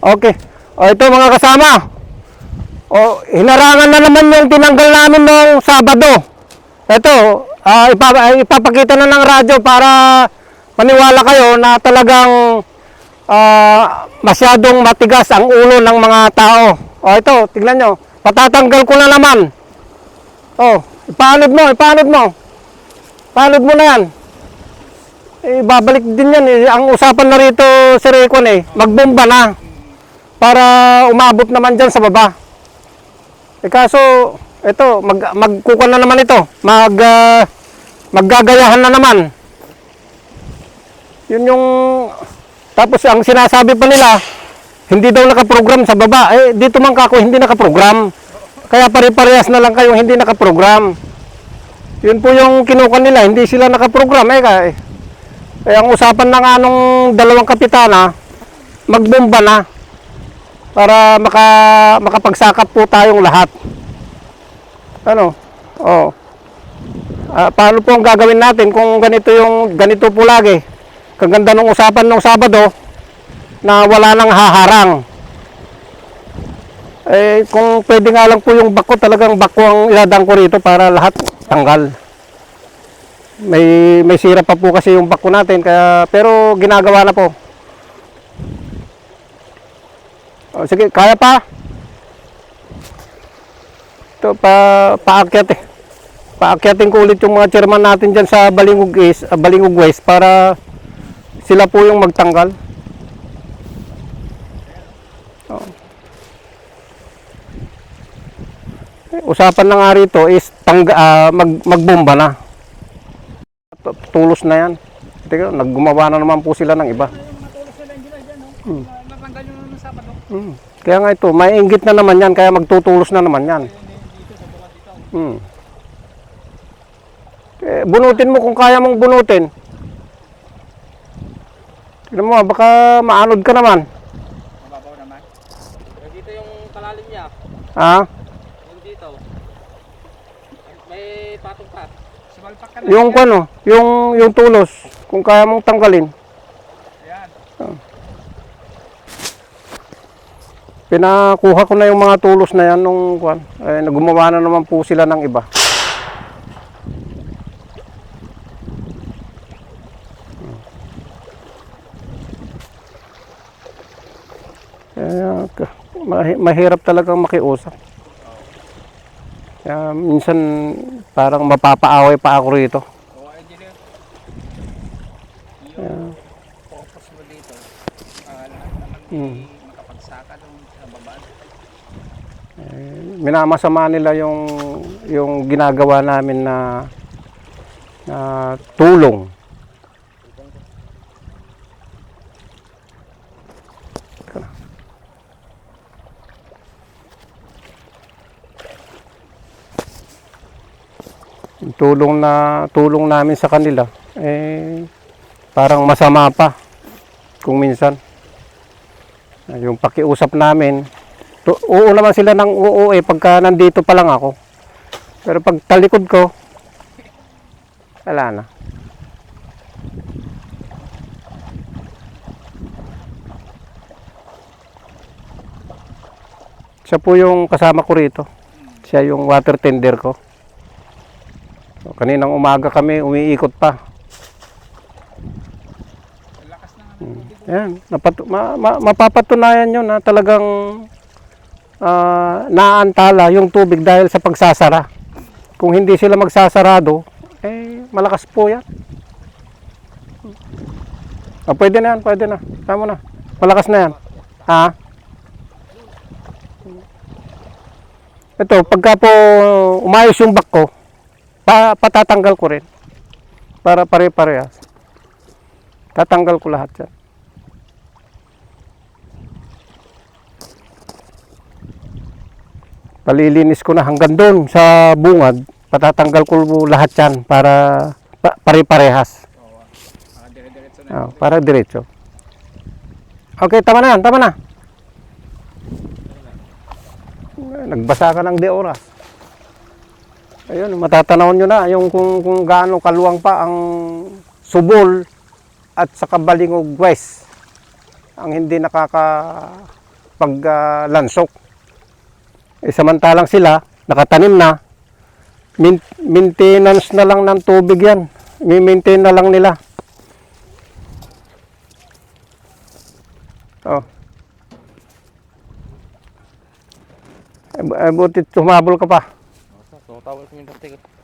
Okay. O ito mga kasama. O hinarangan na naman yung tinanggal namin nung Sabado. Ito, ah, ipa- ipapakita na ng radyo para maniwala kayo na talagang ah, masyadong matigas ang ulo ng mga tao. O ito, tignan nyo. Patatanggal ko na naman. O, ipanod mo, ipanod mo. Panod mo na yan. Eh, babalik din yan eh. Ang usapan na rito, Sir Econ eh, magbomba na. Para umabot naman dyan sa baba. Eh kaso, ito, mag, magkukan na naman ito. Mag, ah, maggagayahan na naman. Yun yung, tapos ang sinasabi pa nila, hindi daw nakaprogram sa baba. Eh, dito man kako, hindi nakaprogram. Kaya pare-parehas na lang kayong hindi nakaprogram. Yun po yung kinukan nila, hindi sila nakaprogram. Eh, kaya, eh, ang usapan na nga nung dalawang kapitana, magbomba na para maka, makapagsakap po tayong lahat. Ano? Oh. Ah, paano po ang gagawin natin kung ganito yung ganito po lagi? Kaganda ng usapan ng Sabado na wala nang haharang. Eh, kung pwede nga lang po yung bako, talagang bako ang iladang ko rito para lahat tanggal. May may sira pa po kasi yung bako natin kaya pero ginagawa na po. O, sige, kaya pa? Ito, pa, paakyat eh. Paakyatin ko ulit yung mga chairman natin dyan sa Balingog East, ah, Balingog West para sila po yung magtanggal. O. Eh, Usapan na nga rito is tangga, ah, mag, magbomba na. Tulos na yan. Teka, naggumawa na naman po sila ng iba. Hmm. Natanggal yung nung Sabado. Hmm. Kaya nga ito, may inggit na naman yan, kaya magtutulos na naman yan. Hmm. Eh, bunutin mo kung kaya mong bunutin. Tignan mo, baka maanod ka naman. Mababaw naman. Pero dito yung palalim niya. Ha? Yung dito. May patong pa. Sumalpak ka na. Yung ano, yung, yung tulos, kung kaya mong tanggalin. Pinakuha ko na yung mga tulos na yan nung kwan. Eh, nagumawa na naman po sila ng iba. Kaya, ka- mahi- mahirap talagang makiusap. Kaya minsan parang mapapaaway pa ako rito. Oo, engineer. Yung purpose mo dito, ah, lahat naman Hmm. may makapagsaka doon sa babaan. Minamasama nila yung yung ginagawa namin na na tulong. Tulong na tulong namin sa kanila eh parang masama pa kung minsan yung pakiusap namin oo naman sila ng oo eh pagka nandito pa lang ako. Pero pag talikod ko, wala na. Siya po yung kasama ko rito. Siya yung water tender ko. So, kaninang umaga kami, umiikot pa. Ang lakas na nga. Yan, napatu- ma- ma- mapapatunayan nyo na talagang ah, naantala yung tubig dahil sa pagsasara. Kung hindi sila magsasarado, eh, malakas po yan. Ah, pwede na yan, pwede na. Tama na. Malakas na yan. Ha? Ito, pagka po umayos yung back ko, pa, patatanggal ko rin. Para pare-parehas. Tatanggal ko lahat yan. Palilinis ko na hanggang doon sa bungad, patatanggal ko lahat yan para pa, pare-parehas. Ah, para diretso. Okay, tama na yan, tama na. Eh, Nagbasa ka ng de oras. Ayun, matatanaw nyo na yung kung, kung gaano kaluwang pa ang subol at sa Kabalingog West. Ang hindi nakaka pag ah, lansok. Eh, samantalang sila, nakatanim na, maintenance na lang ng tubig yan. Mi-maintain na lang nila. Oh. Eh, eh, buti tumabol ka pa. Tumutawal kami ng